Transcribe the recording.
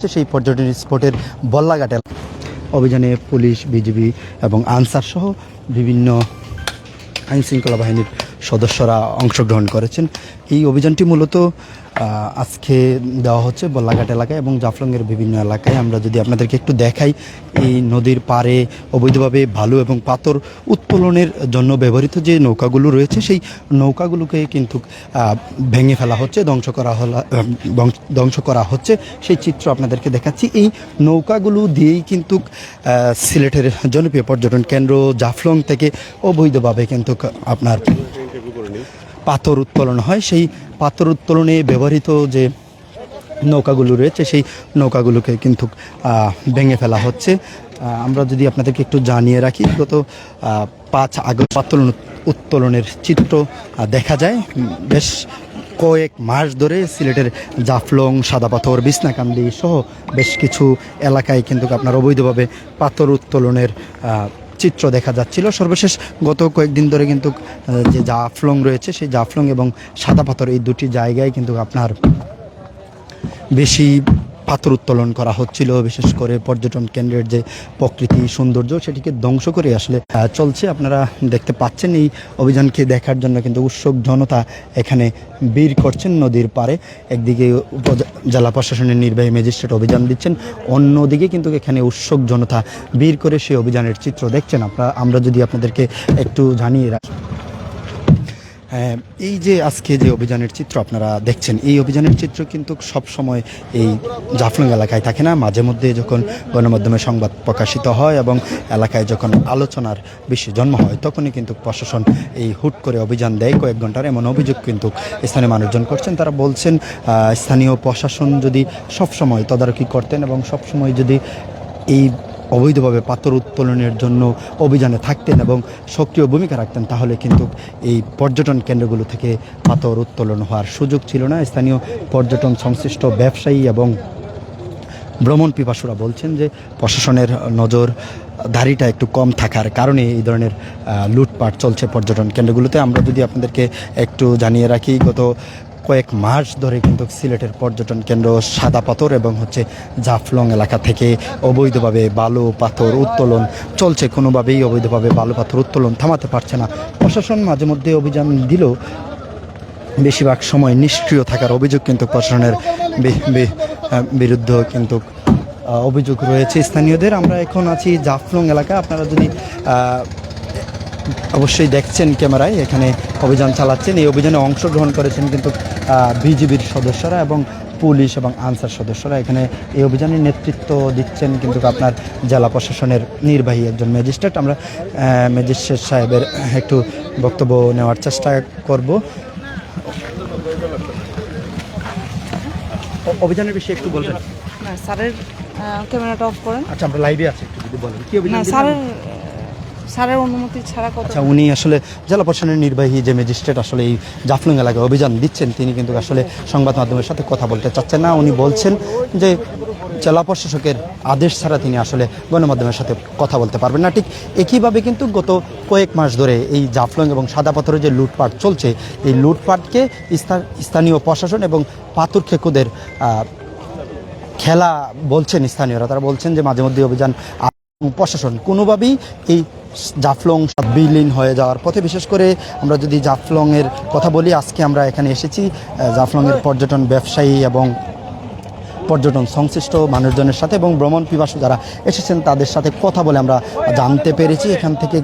সেই পর্যটন স্পটের বল্লাঘাটে। অভিযানে পুলিশ, বিজিবি এবং আনসার সহ বিভিন্ন আইনশৃঙ্খলা বাহিনীর সদস্যরা অংশগ্রহণ করেছেন। এই অভিযানটি মূলত আজকে দেওয়া হচ্ছে বল্লাঘাট এলাকায় এবং জাফলংয়ের বিভিন্ন এলাকায়। আমরা যদি আপনাদেরকে একটু দেখাই, এই নদীর পাড়ে অবৈধভাবে বালু এবং পাথর উত্তোলনের জন্য ব্যবহৃত যে নৌকাগুলো রয়েছে, সেই নৌকাগুলোকে কিন্তু ভেঙে ফেলা হচ্ছে, ধ্বংস করা হলা ধ্বংস করা হচ্ছে। সেই চিত্র আপনাদেরকে দেখাচ্ছি। এই নৌকাগুলো দিয়েই কিন্তু সিলেটের জনপ্রিয় পর্যটন কেন্দ্র জাফলং থেকে অবৈধভাবে কিন্তু আপনার পাথর উত্তোলন হয়, সেই পাথর উত্তোলনে ব্যবহৃত যে নৌকাগুলো রয়েছে, সেই নৌকাগুলোকে কিন্তু ভেঙে ফেলা হচ্ছে। আমরা যদি আপনাদেরকে একটু জানিয়ে রাখি গত পাঁচ আগস্ট পাত্তোলন উত্তোলনের চিত্র দেখা যায়। বেশ কয়েক মাস ধরে সিলেটের জাফলং, সাদা পাথর, বিছনাকান্দি সহ বেশ কিছু এলাকায় কিন্তু আপনার অবৈধভাবে পাথর উত্তোলনের চিত্র দেখা যাচ্ছিল। সর্বশেষ গত কয়েকদিন ধরে কিন্তু যে জাফলং রয়েছে, সেই জাফলং এবং সাদা পাথর এই দুটি জায়গায় কিন্তু আপনার বেশি পাথর উত্তোলন করা হচ্ছিল, বিশেষ করে পর্যটন কেন্দ্রের যে প্রকৃতি সৌন্দর্য সেটিকে ধ্বংস করে আসলে চলছে। আপনারা দেখতে পাচ্ছেন এই অভিযানকে দেখার জন্য কিন্তু উৎসুক জনতা এখানে বীর করছেন নদীর পারে একদিকে জেলা প্রশাসনের নির্বাহী ম্যাজিস্ট্রেট অভিযান দিচ্ছেন, অন্যদিকে কিন্তু এখানে উৎসুক জনতা বীর করে সেই অভিযানের চিত্র দেখছেন। আপনারা, আমরা যদি আপনাদেরকে একটু জানিয়ে রাখি। এই যে আজকে যে অভিযানের চিত্র আপনারা দেখছেন, এই অভিযানের চিত্র কিন্তু সব সময় এই জাফলং এলাকায় থাকে না। মাঝে মধ্যে যখন গণমাধ্যমে সংবাদ প্রকাশিত হয় এবং এলাকায় যখন আলোচনার বেশি জন্ম হয়, তখনই কিন্তু প্রশাসন এই হুট করে অভিযান দেয়। কয়েক ঘণ্টার এমন অভিযোগ কিন্তু স্থানীয় মানুষজন করছেন। তারা বলছেন স্থানীয় প্রশাসন যদি সব সময় তদারকি করতেন এবং সব সময় যদি এই অবৈধভাবে পাথর উত্তোলনের জন্য অভিযানে থাকতেন এবং সক্রিয় ভূমিকা রাখতেন, তাহলে কিন্তু এই পর্যটন কেন্দ্রগুলো থেকে পাথর উত্তোলন হওয়ার সুযোগ ছিল না। স্থানীয় পর্যটন সংশ্লিষ্ট ব্যবসায়ী এবং ভ্রমণ পিপাসুরা বলছেন যে প্রশাসনের নজর দাড়িটা একটু কম থাকার কারণে এই ধরনের লুটপাট চলছে পর্যটন কেন্দ্রগুলোতে। আমরা যদি আপনাদেরকে একটু জানিয়ে রাখি, গত কয়েক মাস ধরে কিন্তু সিলেটের পর্যটন কেন্দ্র সাদা পাথর এবং হচ্ছে জাফলং এলাকা থেকে অবৈধভাবে বালু পাথর উত্তোলন চলছে। কোনোভাবেই অবৈধভাবে বালু পাথর উত্তোলন থামাতে পারছে না। প্রশাসন মাঝে মধ্যে অভিযান দিলেও বেশিরভাগ সময় নিষ্ক্রিয় থাকার অভিযোগ কিন্তু প্রশাসনের বিরুদ্ধে কিন্তু অভিযোগ রয়েছে। স্থানীয়দের আমরা এখন আছি জাফলং এলাকা। আপনারা যদি অবশ্যই দেখছেন ক্যামেরায় এখানে অভিযান চালাচ্ছেন। এই অভিযানে অংশগ্রহণ করেছেন কিন্তু বিজিবির সদস্যরা এবং পুলিশ এবং আনসার সদস্যরা। এখানে এই অভিযানে নেতৃত্ব দিচ্ছেন কিন্তু আপনার জেলা প্রশাসনের নির্বাহী একজন ম্যাজিস্ট্রেট। আমরা ম্যাজিস্ট্রেট সাহেবের একটু বক্তব্য নেওয়ার চেষ্টা করব। অভিযানের বিষয়ে একটু বলবেন। স্যারের ক্যামেরাটা অফ করেন। আচ্ছা আমরা লাইভে আছি একটু যদি বলেন। কি অভিযান? স্যারের স্যারের অনুমতি ছাড়া কত? আচ্ছা উনি আসলে জেলা প্রশাসনের নির্বাহী যে ম্যাজিস্ট্রেট আসলে এই জাফলং এলাকায় অভিযান দিচ্ছেন, তিনি কিন্তু আসলে সংবাদ মাধ্যমের সাথে কথা বলতে চাচ্ছেন না। উনি বলছেন যে জেলা প্রশাসকের আদেশ ছাড়া তিনি আসলে গণমাধ্যমের সাথে কথা বলতে পারবেন না। ঠিক একইভাবে কিন্তু গত কয়েক মাস ধরে এই জাফলং এবং সাদা পাথরের যে লুটপাট চলছে, এই লুটপাটকে স্থানীয় প্রশাসন এবং পাথর খেকুদের খেলা বলছেন স্থানীয়রা। তারা বলছেন যে মাঝে মধ্যে অভিযান প্রশাসন কোনোভাবেই এই জাফলং বিলীন হয়ে যাওয়ার পথে, বিশেষ করে আমরা যদি জাফলংয়ের কথা বলি, আজকে আমরা এখানে এসেছি জাফলংয়ের পর্যটন ব্যবসায়ী এবং পর্যটন সংশ্লিষ্ট মানুষজনের সাথে এবং ভ্রমণ পিপাসু যারা এসেছেন তাদের সাথে কথা বলে আমরা জানতে পেরেছি। এখান থেকে